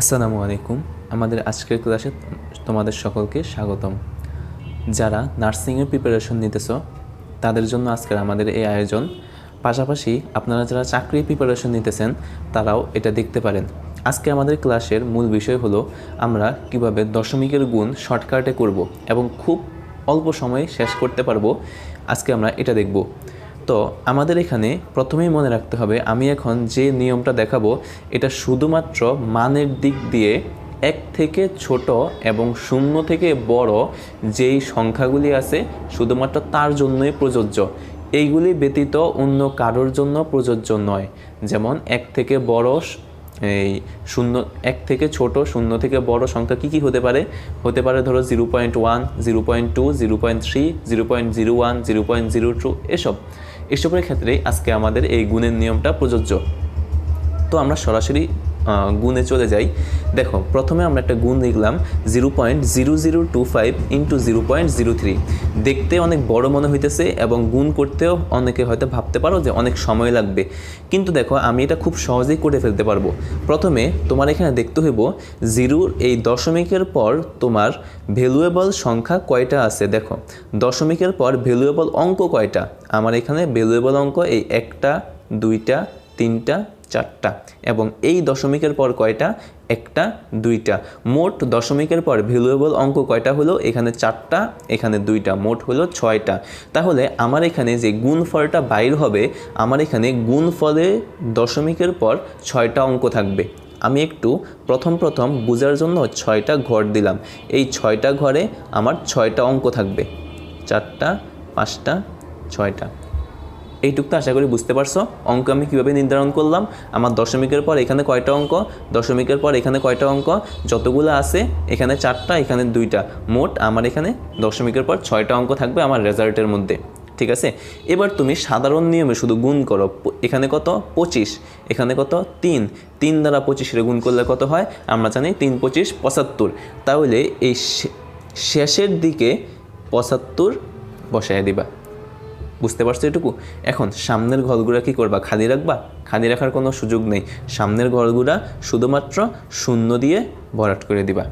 আসসালামু আলাইকুম। আমাদের আজকের ক্লাসে তোমাদের সকলকে স্বাগতম। যারা নার্সিংয়ের প্রিপারেশন নিতেছ, তাদের জন্য আজকের আমাদের এই আয়োজন। পাশাপাশি আপনারা যারা চাকরির প্রিপারেশন নিতেছেন, তারাও এটা দেখতে পারেন। আজকে আমাদের ক্লাসের মূল বিষয় হলো, আমরা কীভাবে দশমিকের গুণ শর্টকাটে করব এবং খুব অল্প সময়ে শেষ করতে পারব। আজকে আমরা এটা দেখব। তো আমাদের এখানে প্রথমেই মনে রাখতে হবে, আমি এখন যে নিয়মটা দেখাবো, এটা শুধুমাত্র মানের দিক দিয়ে এক থেকে ছোট এবং শূন্য থেকে বড় যেই সংখ্যাগুলি আছে, শুধুমাত্র তার জন্যই প্রযোজ্য। এইগুলি ব্যতীত অন্য কারোর জন্য প্রযোজ্য নয়। যেমন এক থেকে বড় এই শূন্য, এক থেকে ছোট, শূন্য থেকে বড় সংখ্যা কী কী হতে পারে? হতে পারে ধরো zero point one zero point two zero point three zero point zero one zero point zero two এসব। এসবের ক্ষেত্রে আজকে আমাদের এই গুণের নিয়মটা প্রযোজ্য। তো আমরা সরাসরি গুণে চলে যাই। দেখো, প্রথমে আমরা একটা গুণ লিখলাম zero point zero zero two five into zero point zero three দেখতে অনেক বড় মনে হইতেছে এবং গুণ করতেও অনেকে হয়তো ভাবতে পারো যে অনেক সময় লাগবে। কিন্তু দেখো, আমি এটা খুব সহজেই করে ফেলতে পারব। প্রথমে তোমার এখানে দেখতে হইব জিরোর এই দশমিকের পর তোমার ভ্যালুয়েবল সংখ্যা কয়টা আছে? দেখো, দশমিকের পর ভ্যালুয়েবল অঙ্ক কয়টা? আমার এখানে ভ্যালুয়েবল অঙ্ক এই একটা, দুইটা, তিনটা চারটা। এবং এই দশমিকের পর কয়টা? একটা, দুইটা। মোট দশমিকের পর ভ্যালুয়েবল অঙ্ক কয়টা হলো? এখানে চারটা, এখানে দুইটা। মোট হলো ছয়টা। তাহলে আমার এখানে যে গুণফলটা বাইর হবে, আমার এখানে গুণফলে দশমিকের পর ছয়টা অঙ্ক থাকবে। আমি একটু প্রথম প্রথম বোঝার জন্য ছয়টা ঘর দিলাম। এই ছয়টা ঘরে আমার ছয়টা অঙ্ক থাকবে। চারটা, পাঁচটা, ছয়টা। এইটুকু তো আশা করি বুঝতে পারছ। অঙ্ক আমি কীভাবে নির্ধারণ করলাম? আমার দশমিকের পর এখানে কয়টা অঙ্ক? দশমিকের পর এখানে কয়টা অঙ্ক? যতগুলো আছে, এখানে চারটা, এখানে দুইটা। মোট আমার এখানে দশমিকের পর ছয়টা অঙ্ক থাকবে আমার রেজাল্টের মধ্যে। ঠিক আছে? এবার তুমি সাধারণ নিয়মে শুধু গুণ করো। এখানে কত? পঁচিশ। এখানে কত? তিন। তিন দ্বারা পঁচিশের গুণ করলে কত হয়? আমরা জানি তিন, পঁচিশ, পঁচাত্তর। তাহলে এই শেষের দিকে পঁচাত্তর বসায় দিবা। বুঝতে পারছ এটুকু? এখন সামনের ঘরগুলা কি করবা? খালি রাখবা? খালি রাখার কোনো সুযোগ নেই। সামনের ঘরগুলা শুধুমাত্র শূন্য দিয়ে ভরাট করে দিবা।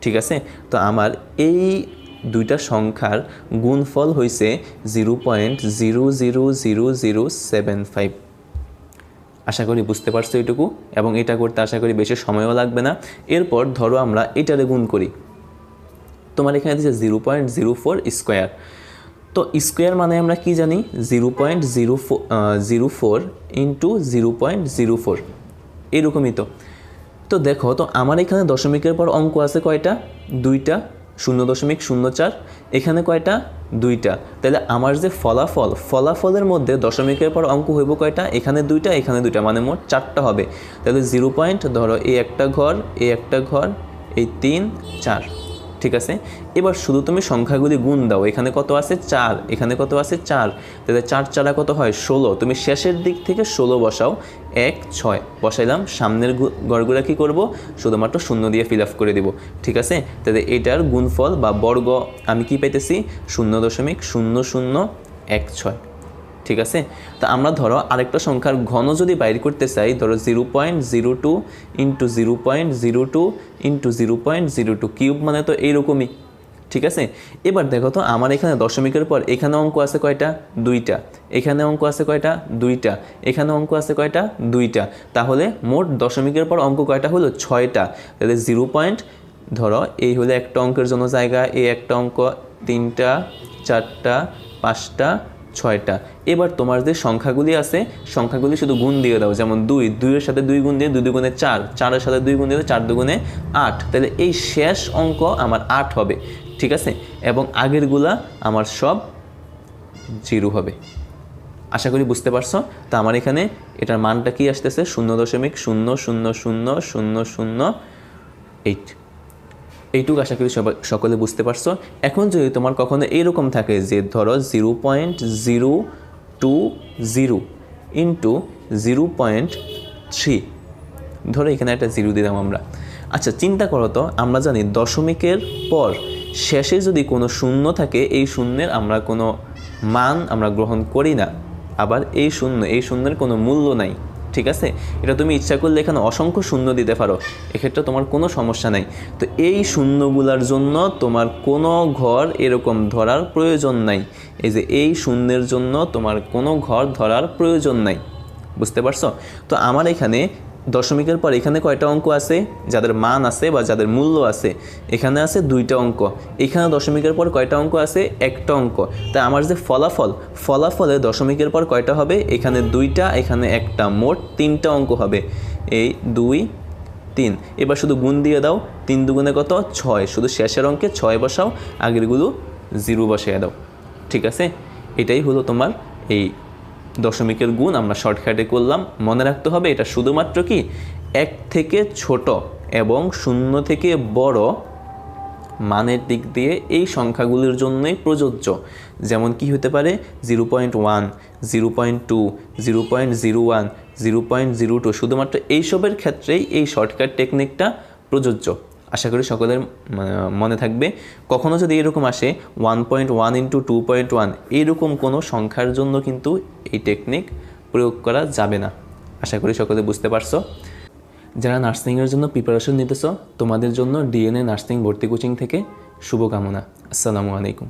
ঠিক আছে? তো আমার এই দুইটা সংখ্যার গুণফল হয়েছে zero point zero zero zero zero seven five. আশা করি বুঝতে পারছ এটুকু? এবং এটা করতে আশা করি বেশি সময়ও লাগবে না। এরপর ধরো আমরা এটারে গুণ করি। তোমার এখানে দিচ্ছে zero point zero four square. তো স্কোয়ার মানে আমরা কি জানি? Zero point zero four zero four into zero point zero four. এরকমই তো। তো দেখো, তো আমার এখানে দশমিকের পর অঙ্ক আছে কয়টা? দুইটা, শূন্য দশমিক শূন্য চার। এখানে কয়টা? দুইটা। তাহলে আমার যে ফলাফল, ফলাফলের মধ্যে দশমিকের পর অঙ্ক হইব কয়টা? এখানে দুইটা এখানে দুইটা মানে মোট চারটা হবে। তাহলে জিরো পয়েন্ট, ধরো এই একটা ঘর এই একটা ঘর, এই তিন, চার। ঠিক আছে? এবার শুধু তুমি সংখ্যাগুলি গুণ দাও। এখানে কত আছে? চার। এখানে কত আছে? চার। তাহলে চার চারা কত হয়? ষোলো। তুমি শেষের দিক থেকে ষোলো বসাও। এক, ছয়। বসাইলাম। সামনের গু- ঘরগুলা কি করব? শুধুমাত্র শূন্য দিয়ে ফিল আপ করে দিব। ঠিক আছে? তাহলে এটার গুণফল বা বর্গ আমি কি পাইতেছি? শূন্য দশমিক শূন্য শূন্য এক ছয়। ঠিক আছে? তা আমরা ধরো আরেকটা সংখ্যার ঘন যদি বাইর করতে চাই, ধরো zero point zero two into zero point zero two into zero point zero two cube মানে তো এইরকমই, ঠিক আছে? এবার দেখো তো আমার এখানে দশমিকের পর এখানে অঙ্ক আছে কয়টা? দুইটা। এখানে অঙ্ক আছে কয়টা? দুইটা। এখানে অঙ্ক আছে কয়টা? দুইটা। তাহলে মোট দশমিকের পর অঙ্ক কয়টা হলো? ছয়টা। তাহলে জিরো পয়েন্ট ধরো এই হলো একটা অঙ্কের জন্য জায়গা, এই একটা অঙ্ক তিনটা, চারটা, পাঁচটা ছয়টা। এবার তোমার যে সংখ্যাগুলি আছে, সংখ্যাগুলি শুধু গুণ দিয়ে দাও। যেমন দুই, দুইয়ের সাথে দুই গুণ দিয়ে দুই দুগুণে চার, চারের সাথে দুই গুণ দিয়ে চার দুগুণে আট। তাহলে এই শেষ অঙ্ক আমার আট হবে, ঠিক আছে? এবং আগেরগুলা আমার সব জিরো হবে। আশা করি বুঝতে পারছ? তো আমার এখানে এটার মানটা কি আসতেছে? শূন্য দশমিক শূন্য শূন্য শূন্য শূন্য শূন্য এইট এইটুকু আশা করি সবাই সকলে বুঝতে পারছ। এখন যদি তোমার কখনো এইরকম থাকে যে ধরো zero point zero two zero into zero point three, ধরো এখানে একটা জিরো দিলাম আমরা। আচ্ছা চিন্তা করো তো, আমরা জানি দশমিকের পর শেষে যদি কোনো শূন্য থাকে, এই শূন্যের আমরা কোনো মান আমরা গ্রহণ করি না। আবার এই শূন্য এই শূন্যের কোনো মূল্য নাই। ঠিক আছে? এটা তুমি ইচ্ছা করলে এখানে অসংখ্য শূন্য দিতে পারো। এক্ষেত্রে তোমার কোনো সমস্যা নাই। তো এই শূন্যগুলার জন্য তোমার কোনো ঘর এরকম ধরার প্রয়োজন নাই। এই যে এই শূন্যের জন্য তোমার কোনো ঘর ধরার প্রয়োজন নাই। বুঝতে পারছ? তো আমার এখানে দশমিকের পর এখানে কয়টা অঙ্ক আছে? যাদের মান আছে বা যাদের মূল্য আছে, এখানে আছে দুইটা অঙ্ক। এখানে দশমিকের পর কয়টা অঙ্ক আছে? একটা অঙ্ক। তাই আমার যে ফলাফল, ফলাফলে দশমিকের পর কয়টা হবে? এখানে দুইটা, এখানে একটা। মোট তিনটা অঙ্ক হবে। এই দুই, তিন। এবার শুধু গুণ দিয়ে দাও। তিন দুগুণে কত? ছয়। শুধু শেষের অঙ্কে ছয় বসাও, আগেরগুলো জিরো বসিয়ে দাও। ঠিক আছে? এটাই হলো তোমার এই দশমিকের গুণ আমরা শর্টকাটে করলাম। মনে রাখতে হবে এটা শুধুমাত্র কি? এক থেকে ছোট এবং শূন্য থেকে বড় মানের দিক দিয়ে এই সংখ্যাগুলির জন্যই প্রযোজ্য। যেমন কি হতে পারে? Zero point one, zero point two, zero point zero one, zero point zero two. শুধুমাত্র এইসবের ক্ষেত্রেই এই শর্টকাট টেকনিকটা প্রযোজ্য। আশা করি সকলের মনে থাকবে। কখনো যদি এরকম আসে one point one into two point one এইরকম কোনো সংখ্যার জন্য কিন্তু এই টেকনিক প্রয়োগ করা যাবে না। আশা করি সকলে বুঝতে পারছ। যারা নার্সিংয়ের জন্য প্রিপারেশন নিতেছ, তোমাদের জন্য ডিএনএ নার্সিং ভর্তি কোচিং থেকে শুভকামনা। আসসালামু আলাইকুম।